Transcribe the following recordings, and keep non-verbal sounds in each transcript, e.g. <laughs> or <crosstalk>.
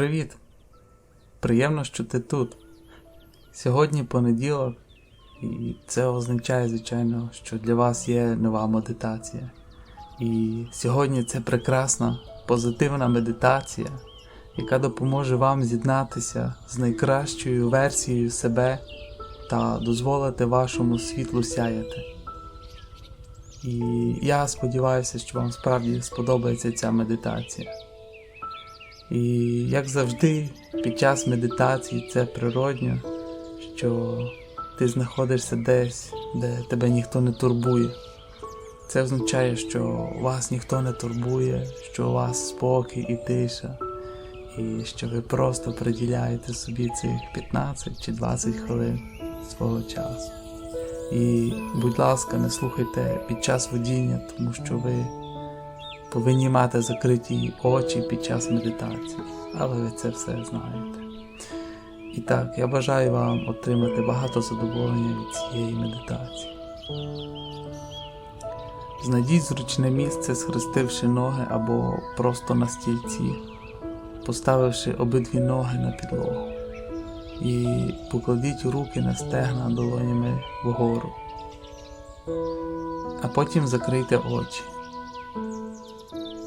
Привіт! Приємно, що ти тут. Сьогодні понеділок, і це означає, звичайно, що для вас є нова медитація. І сьогодні це прекрасна позитивна медитація, яка допоможе вам з'єднатися з найкращою версією себе та дозволити вашому світлу сяяти. І я сподіваюся, що вам справді сподобається ця медитація. І як завжди, під час медитації це природньо, що ти знаходишся десь, де тебе ніхто не турбує. Це означає, що вас ніхто не турбує, що у вас спокій і тиша, і що ви просто приділяєте собі цих 15 чи 20 хвилин свого часу. І, будь ласка, не слухайте під час водіння, тому що ви повинні мати закриті очі під час медитації, але ви це все знаєте. І так, я бажаю вам отримати багато задоволення від цієї медитації. Знайдіть зручне місце, схрестивши ноги або просто на стільці, поставивши обидві ноги на підлогу. І покладіть руки на стегна долонями вгору. А потім закрийте очі.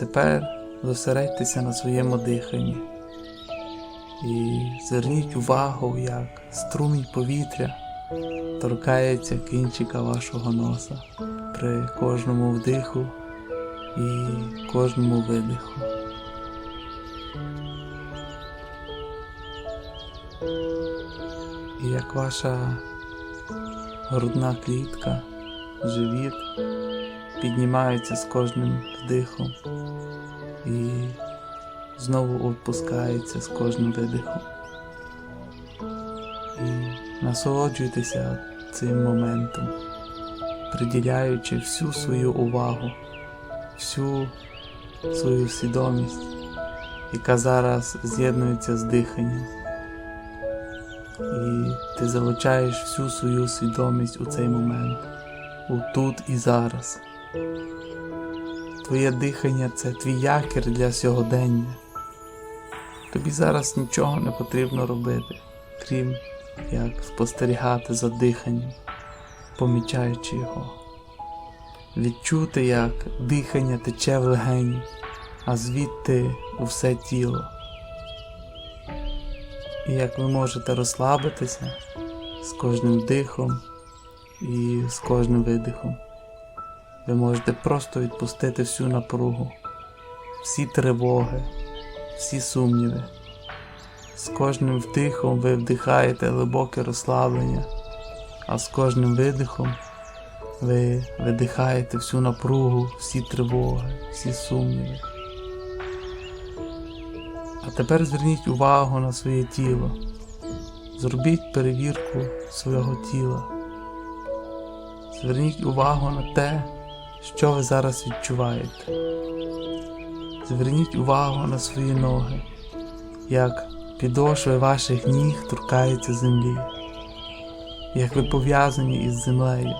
Тепер зосередьтеся на своєму диханні і зверніть увагу, як струмінь повітря торкається кінчика вашого носа при кожному вдиху і кожному видиху. І як ваша грудна клітка, живіт піднімається з кожним вдихом і знову опускається з кожним видихом. І насолоджуйтеся цим моментом, приділяючи всю свою увагу, всю свою свідомість, яка зараз з'єднується з диханням. І ти залучаєш всю свою свідомість у цей момент, у тут і зараз. Твоє дихання це твій якір для сьогодення. Тобі зараз нічого не потрібно робити, крім як спостерігати за диханням, помічаючи його. Відчути, як дихання тече в легені, а звідти у все тіло. І як ви можете розслабитися з кожним вдихом і з кожним видихом. Ви можете просто відпустити всю напругу, всі тривоги, всі сумніви. З кожним вдихом ви вдихаєте глибоке розслаблення, а з кожним видихом ви видихаєте всю напругу, всі тривоги, всі сумніви. А тепер зверніть увагу на своє тіло. Зробіть перевірку свого тіла. Зверніть увагу на те, що ви зараз відчуваєте. Зверніть увагу на свої ноги, як підошви ваших ніг торкаються землі, як ви пов'язані із землею.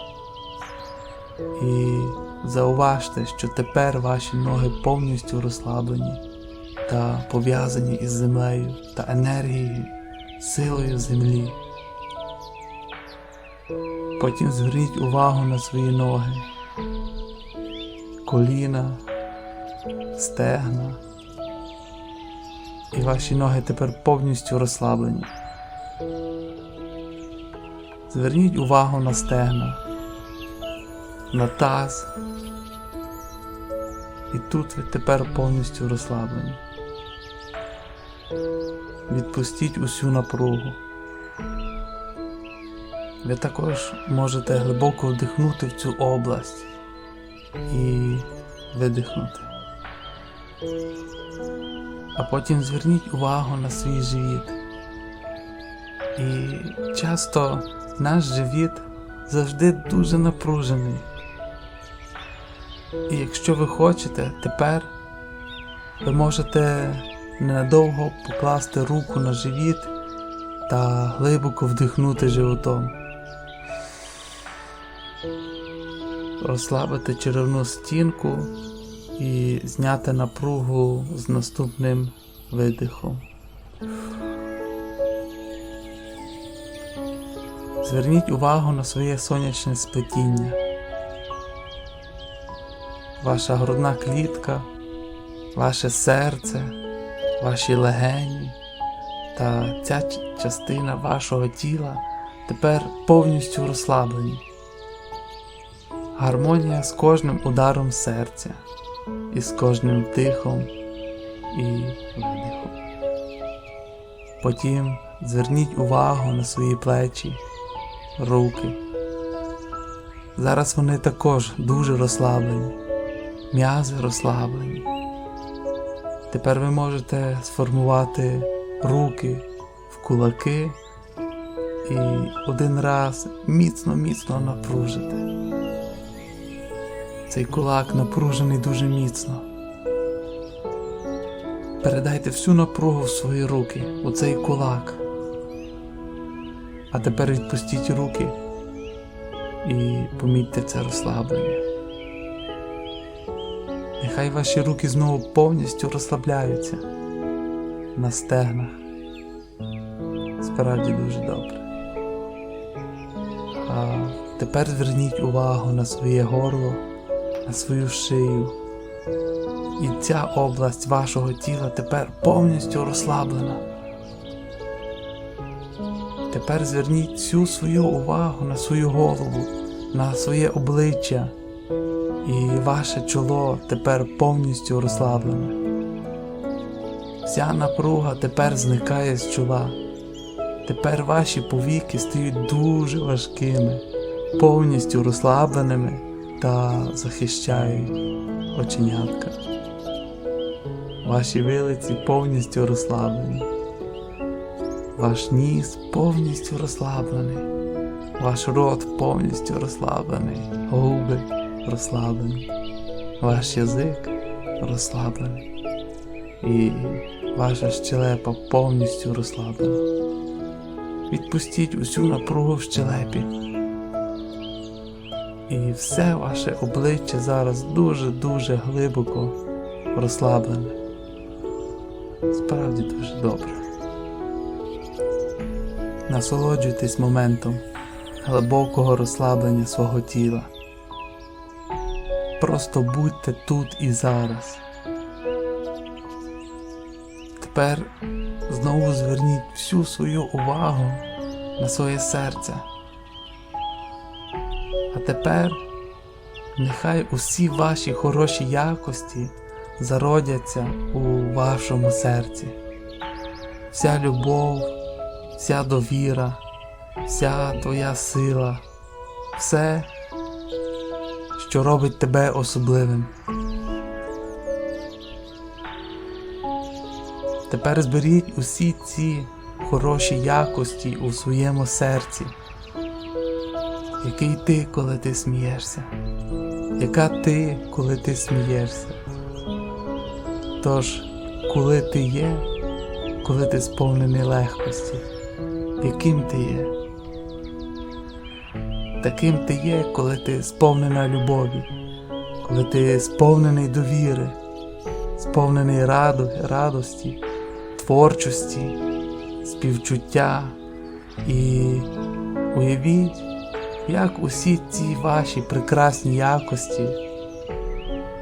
І зауважте, що тепер ваші ноги повністю розслаблені та пов'язані із землею та енергією, силою землі. Потім зверніть увагу на свої ноги, коліна, стегна. І ваші ноги тепер повністю розслаблені. Зверніть увагу на стегна, на таз. І тут ви тепер повністю розслаблені. Відпустіть усю напругу. Ви також можете глибоко вдихнути в цю область і видихнути. А потім зверніть увагу на свій живіт. І часто наш живіт завжди дуже напружений. І якщо ви хочете, тепер ви можете ненадовго покласти руку на живіт та глибоко вдихнути животом. Розслабити черевну стінку і зняти напругу з наступним видихом. Зверніть увагу на своє сонячне сплетіння. Ваша грудна клітка, ваше серце, ваші легені та ця частина вашого тіла тепер повністю розслаблені. Гармонія з кожним ударом серця і з кожним вдихом і видихом. Потім зверніть увагу на свої плечі, руки. Зараз вони також дуже розслаблені, м'язи розслаблені. Тепер ви можете сформувати руки в кулаки і один раз міцно-міцно напружити. Цей кулак напружений дуже міцно. Передайте всю напругу в свої руки, у цей кулак. А тепер відпустіть руки і помітьте це розслаблення. Нехай ваші руки знову повністю розслабляються на стегнах. Справді дуже добре. А тепер зверніть увагу на своє горло, на свою шию. І ця область вашого тіла тепер повністю розслаблена. Тепер зверніть всю свою увагу на свою голову, на своє обличчя, і ваше чоло тепер повністю розслаблене. Вся напруга тепер зникає з чола. Тепер ваші повіки стають дуже важкими, повністю розслабленими та захищають оченятка. Ваші вилиці повністю розслаблені. Ваш ніс повністю розслаблений. Ваш рот повністю розслаблений. Губи розслаблені. Ваш язик розслаблений. І ваша щелепа повністю розслаблена. Відпустіть усю напругу в щелепі. І все ваше обличчя зараз дуже-дуже глибоко розслаблене. Справді дуже добре. Насолоджуйтесь моментом глибокого розслаблення свого тіла. Просто будьте тут і зараз. Тепер знову зверніть всю свою увагу на своє серце. Тепер нехай усі ваші хороші якості зародяться у вашому серці. Вся любов, вся довіра, вся твоя сила, все, що робить тебе особливим. Тепер зберіть усі ці хороші якості у своєму серці. Який ти, коли ти смієшся? Яка ти, коли ти смієшся? Тож, коли ти є, коли ти сповнений легкості, яким ти є? Таким ти є, коли ти сповнена любові, коли ти сповнений довіри, сповнений раду, радості, творчості, співчуття і уявіть, як усі ці ваші прекрасні якості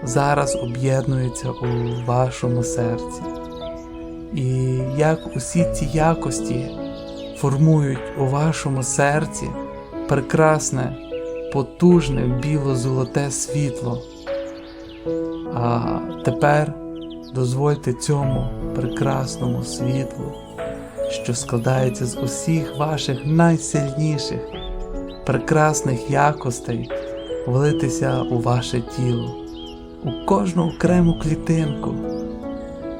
зараз об'єднуються у вашому серці. І як усі ці якості формують у вашому серці прекрасне, потужне біло-золоте світло. А тепер дозвольте цьому прекрасному світлу, що складається з усіх ваших найсильніших, прекрасних якостей, влитися у ваше тіло, у кожну окрему клітинку.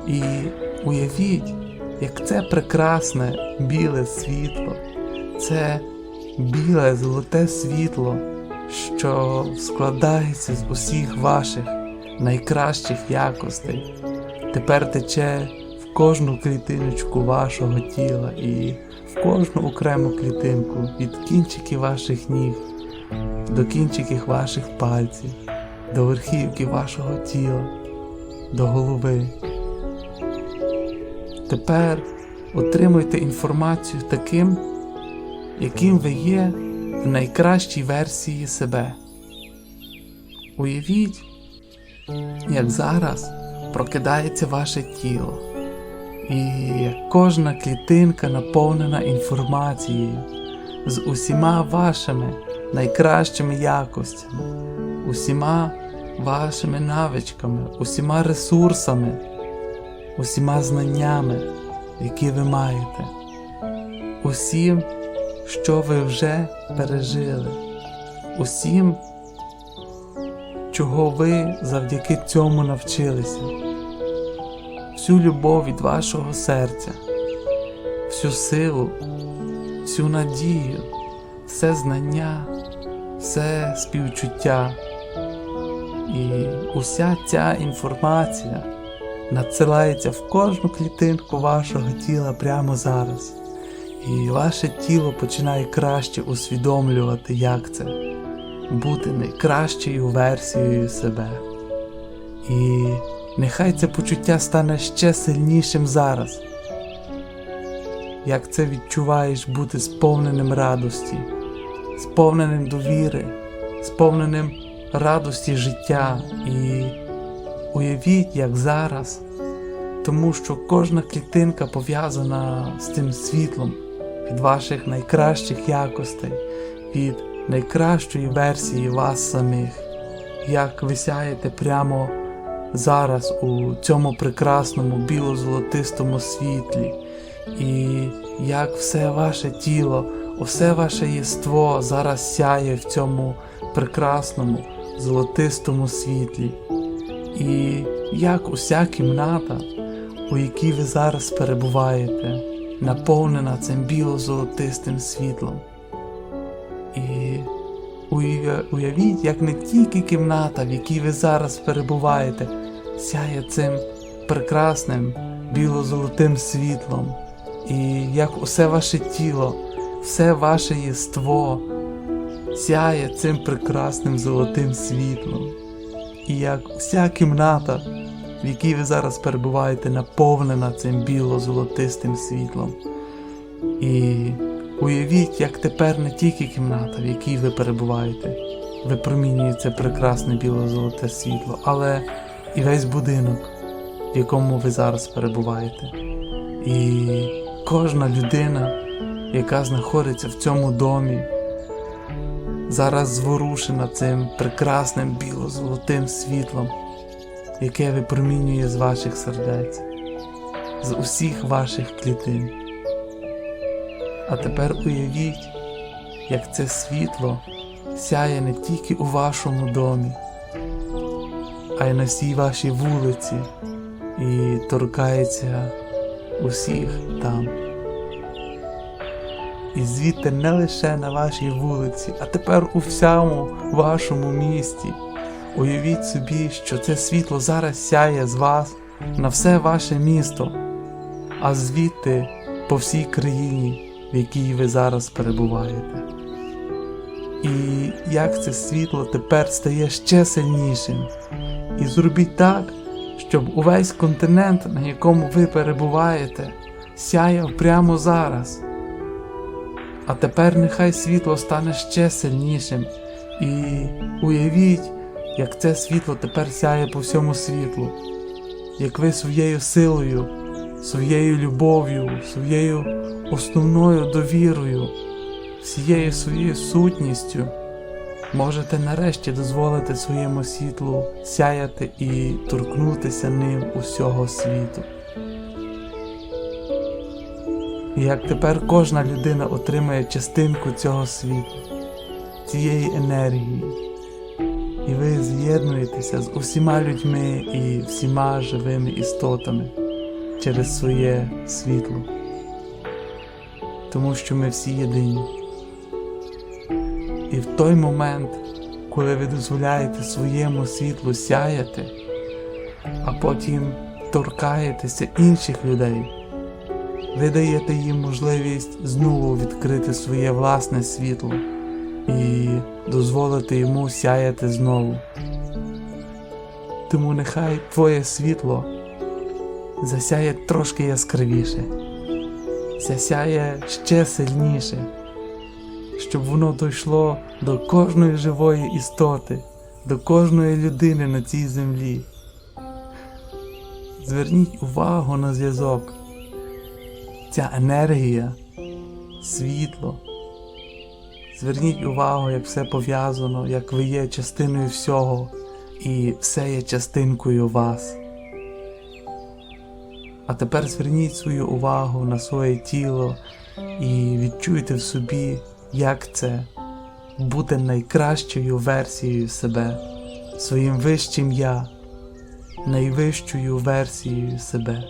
І уявіть, як це прекрасне біле світло, це біле золоте світло, що складається з усіх ваших найкращих якостей, тепер тече в кожну клітиночку вашого тіла і в кожну окрему клітинку від кінчиків ваших ніг до кінчиків ваших пальців, до верхівки вашого тіла, до голови. Тепер отримуйте інформацію таким, яким ви є в найкращій версії себе. Уявіть, як зараз прокидається ваше тіло, і кожна клітинка наповнена інформацією з усіма вашими найкращими якостями, усіма вашими навичками, усіма ресурсами, усіма знаннями, які ви маєте, усім, що ви вже пережили, усім, чого ви завдяки цьому навчилися, всю любов від вашого серця, всю силу, всю надію, все знання, все співчуття. І уся ця інформація надсилається в кожну клітинку вашого тіла прямо зараз. І ваше тіло починає краще усвідомлювати, як це бути найкращою версією себе. І нехай це почуття стане ще сильнішим зараз. Як це відчуваєш бути сповненим радості, сповненим довіри, сповненим радості життя? І уявіть, як зараз, тому що кожна клітинка пов'язана з цим світлом від ваших найкращих якостей, від найкращої версії вас самих, як ви сяєте прямо зараз у цьому прекрасному біло-золотистому світлі, і як все ваше тіло, все ваше єство зараз сяє в цьому прекрасному золотистому світлі, і як уся кімната, у якій ви зараз перебуваєте, наповнена цим біло-золотистим світлом. І уявіть, як не тільки кімната, в якій ви зараз перебуваєте, сяє цим прекрасним біло-золотим світлом, і як усе ваше тіло, все ваше єство сяє цим прекрасним золотим світлом, і як вся кімната, в якій ви зараз перебуваєте, наповнена цим біло-золотистим світлом. І уявіть, як тепер не тільки кімната, в якій ви перебуваєте, випромінює це прекрасне біло-золоте світло, але і весь будинок, в якому ви зараз перебуваєте. І кожна людина, яка знаходиться в цьому домі, зараз зворушена цим прекрасним біло-золотим світлом, яке випромінює з ваших сердець, з усіх ваших клітин. А тепер уявіть, як це світло сяє не тільки у вашому домі, а й на всій вашій вулиці і торкається усіх там. І звідти не лише на вашій вулиці, а тепер у всьому вашому місті. Уявіть собі, що це світло зараз сяє з вас на все ваше місто, а звідти по всій країні, в якій ви зараз перебуваєте. І як це світло тепер стає ще сильнішим. І зробіть так, щоб увесь континент, на якому ви перебуваєте, сяяв прямо зараз. А тепер нехай світло стане ще сильнішим. І уявіть, як це світло тепер сяє по всьому світлу, як ви своєю силою, своєю любов'ю, своєю основною довірою, всією своєю сутністю можете нарешті дозволити своєму світлу сяяти і торкнутися ним усього світу. Як тепер кожна людина отримає частинку цього світу, цієї енергії, і ви з'єднуєтеся з усіма людьми і всіма живими істотами через своє світло, тому що ми всі єдині. І в той момент, коли ви дозволяєте своєму світлу сяяти, а потім торкаєтеся інших людей, ви даєте їм можливість знову відкрити своє власне світло і дозволити йому сяяти знову. Тому нехай твоє світло засяє трошки яскравіше, засяє ще сильніше, щоб воно дійшло до кожної живої істоти, до кожної людини на цій землі. Зверніть увагу на зв'язок. Ця енергія, світло. Зверніть увагу, як все пов'язано, як ви є частиною всього, і все є частинкою вас. А тепер зверніть свою увагу на своє тіло і відчуйте в собі, як це бути найкращою версією себе, своїм вищим я, найвищою версією себе.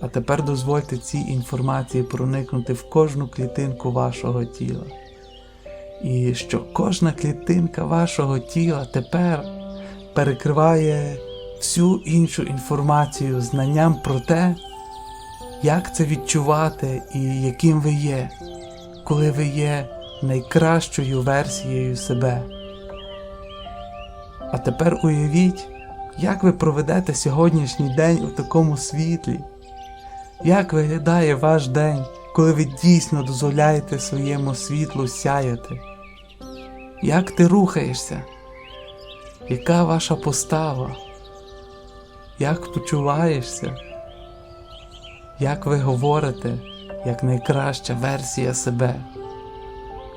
А тепер дозвольте цій інформації проникнути в кожну клітинку вашого тіла. І що кожна клітинка вашого тіла тепер перекриває всю іншу інформацію знанням про те, як це відчувати і яким ви є, коли ви є найкращою версією себе. А тепер уявіть, як ви проведете сьогоднішній день у такому світлі. Як виглядає ваш день, коли ви дійсно дозволяєте своєму світлу сяяти? Як ти рухаєшся? Яка ваша постава? Як почуваєшся? Як ви говорите як найкраща версія себе?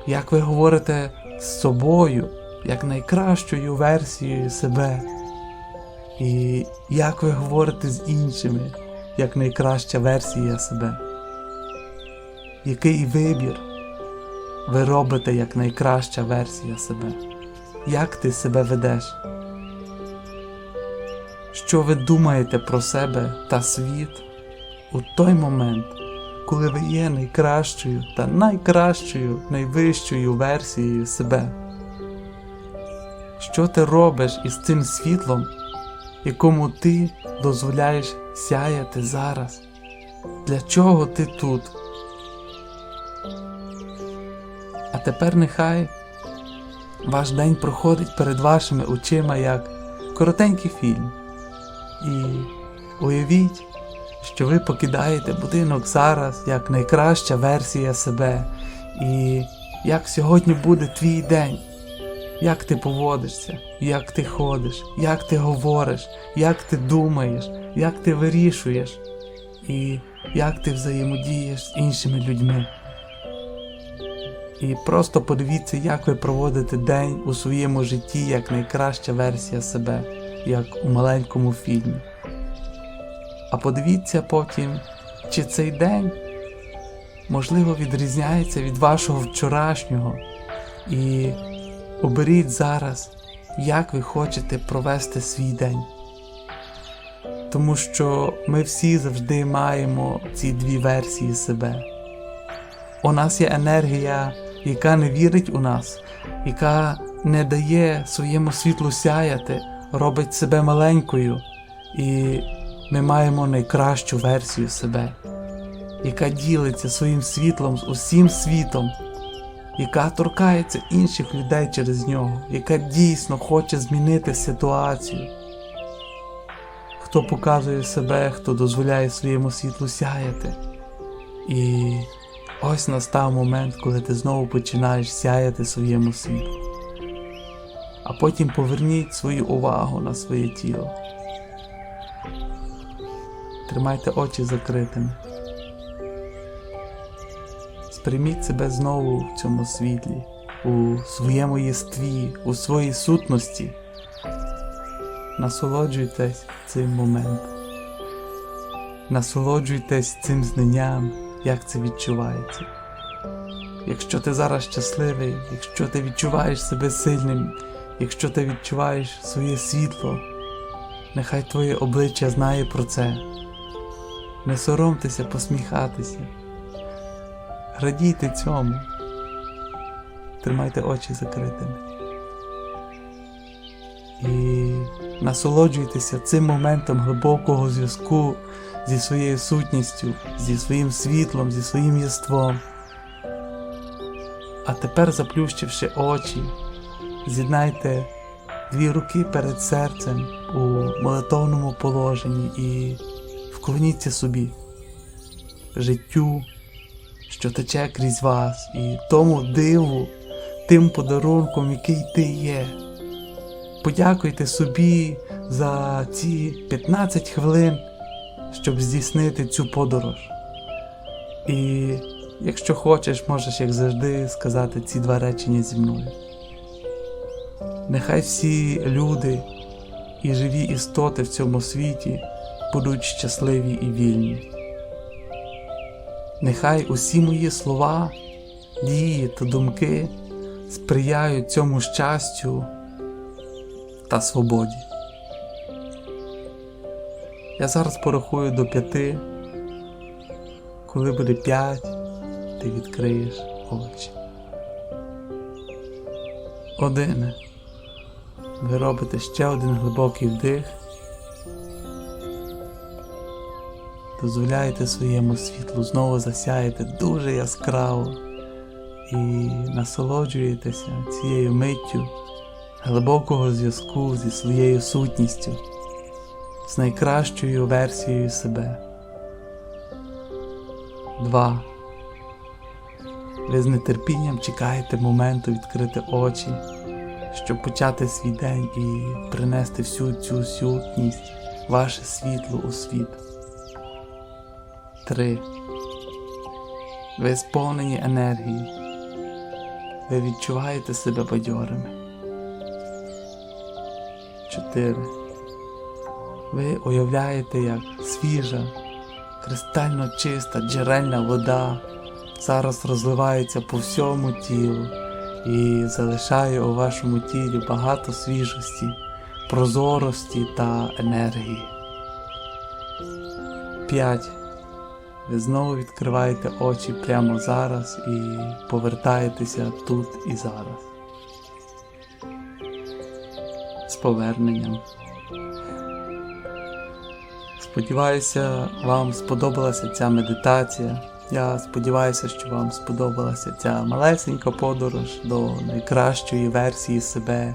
Як ви говорите з собою як найкращою версією себе? І як ви говорите з іншими? як найкраща версія себе. Який вибір ви робите як найкраща версія себе? Як ти себе ведеш? Що ви думаєте про себе та світ у той момент, коли ви є найкращою та найкращою, найвищою версією себе? Що ти робиш із цим світлом, якому ти дозволяєш сяяти зараз? Для чого ти тут? А тепер нехай ваш день проходить перед вашими очима як коротенький фільм. І уявіть, що ви покидаєте будинок зараз як найкраща версія себе. І як сьогодні буде твій день. Як ти поводишся, як ти ходиш, як ти говориш, як ти думаєш, як ти вирішуєш, і як ти взаємодієш з іншими людьми. І просто подивіться, як ви проводите день у своєму житті як найкраща версія себе, як у маленькому фільмі. А подивіться потім, чи цей день можливо відрізняється від вашого вчорашнього. І Оберіть зараз, як ви хочете провести свій день. Тому що ми всі завжди маємо ці дві версії себе. У нас є енергія, яка не вірить у нас, яка не дає своєму світлу сяяти, робить себе маленькою, і ми маємо найкращу версію себе, яка ділиться своїм світлом з усім світом яка торкається інших людей через нього, яка дійсно хоче змінити ситуацію. Хто показує себе, хто дозволяє своєму світлу сяяти. І ось настав момент, коли ти знову починаєш сяяти своєму світлу. А потім поверніть свою увагу на своє тіло. Тримайте очі закритими. Сприйміть себе знову в цьому світлі, у своєму єстві, у своїй сутності. Насолоджуйтесь цим моментом. Насолоджуйтесь цим знанням, як це відчувається. Якщо ти зараз щасливий, якщо ти відчуваєш себе сильним, якщо ти відчуваєш своє світло, нехай твоє обличчя знає про це. Не соромтеся посміхатися. Радійте цьому. Тримайте очі закритими. І насолоджуйтеся цим моментом глибокого зв'язку зі своєю сутністю, зі своїм світлом, зі своїм єством. А тепер, заплющивши очі, з'єднайте дві руки перед серцем у молитовному положенні і поклоніться собі, життю, що тече крізь вас, і тому диву, тим подарунком, який ти є. Подякуйте собі за ці 15 хвилин, щоб здійснити цю подорож. І якщо хочеш, можеш, як завжди, сказати ці два речення зі мною. Нехай всі люди і живі істоти в цьому світі будуть щасливі і вільні. Нехай усі мої слова, дії та думки сприяють цьому щастю та свободі. Я зараз порахую до п'яти. Коли буде п'ять, ти відкриєш очі. Один. Ви робите ще один глибокий вдих. Дозволяєте своєму світлу знову засяяти дуже яскраво і насолоджуєтеся цією миттю глибокого зв'язку зі своєю сутністю, з найкращою версією себе. Два. Ви з нетерпінням чекаєте моменту відкрити очі, щоб почати свій день і принести всю цю сутність, ваше світло у світ. 3. Ви сповнені енергії. Ви відчуваєте себе бадьорими. 4. Ви уявляєте, як свіжа, кристально чиста джерельна вода зараз розливається по всьому тілу і залишає у вашому тілі багато свіжості, прозорості та енергії. 5. Ви знову відкриваєте очі прямо зараз і повертаєтеся тут і зараз. З поверненням. Сподіваюся, вам сподобалася ця медитація. Я сподіваюся, що вам сподобалася ця малесенька подорож до найкращої версії себе.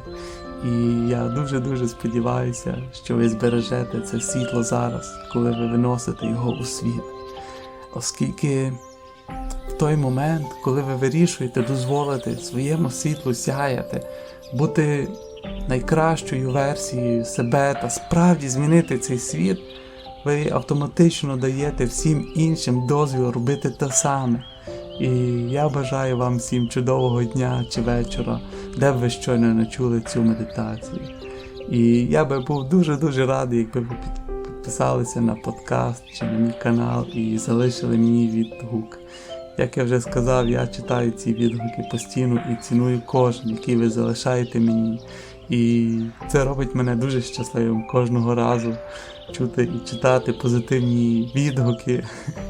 І я дуже-дуже сподіваюся, що ви збережете це світло зараз, коли ви виносите його у світ. Оскільки в той момент, коли ви вирішуєте дозволити своєму світлу сяяти, бути найкращою версією себе та справді змінити цей світ, ви автоматично даєте всім іншим дозвіл робити те саме. І я бажаю вам всім чудового дня чи вечора, де б ви щойно не чули цю медитацію. І я би був дуже-дуже радий, якби ви під- підписалися на подкаст чи на мій канал і залишили мені відгук. Як я вже сказав, я читаю ці відгуки постійно і ціную кожен, який ви залишаєте мені. І це робить мене дуже щасливим кожного разу чути і читати позитивні відгуки.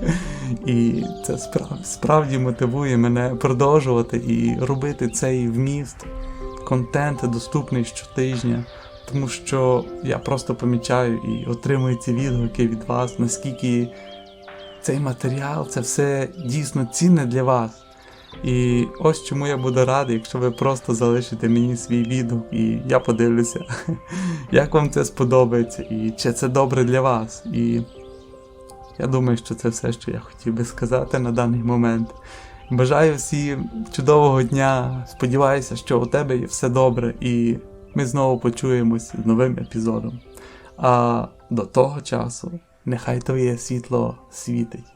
<laughs> І це справ, справді мотивує мене продовжувати і робити цей вміст, контент доступний щотижня. Тому що я просто помічаю і отримую ці відгуки від вас, наскільки цей матеріал, це все дійсно цінне для вас. І ось чому я буду радий, якщо ви просто залишите мені свій відгук, і я подивлюся, <laughs> як вам це сподобається, і чи це добре для вас. І я думаю, що це все, що я хотів би сказати на даний момент. Бажаю всім чудового дня. Сподіваюся, що у тебе є все добре, і ми знову почуємось з новим епізодом. А до того часу, нехай твоє світло світить.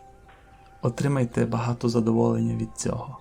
Отримайте багато задоволення від цього.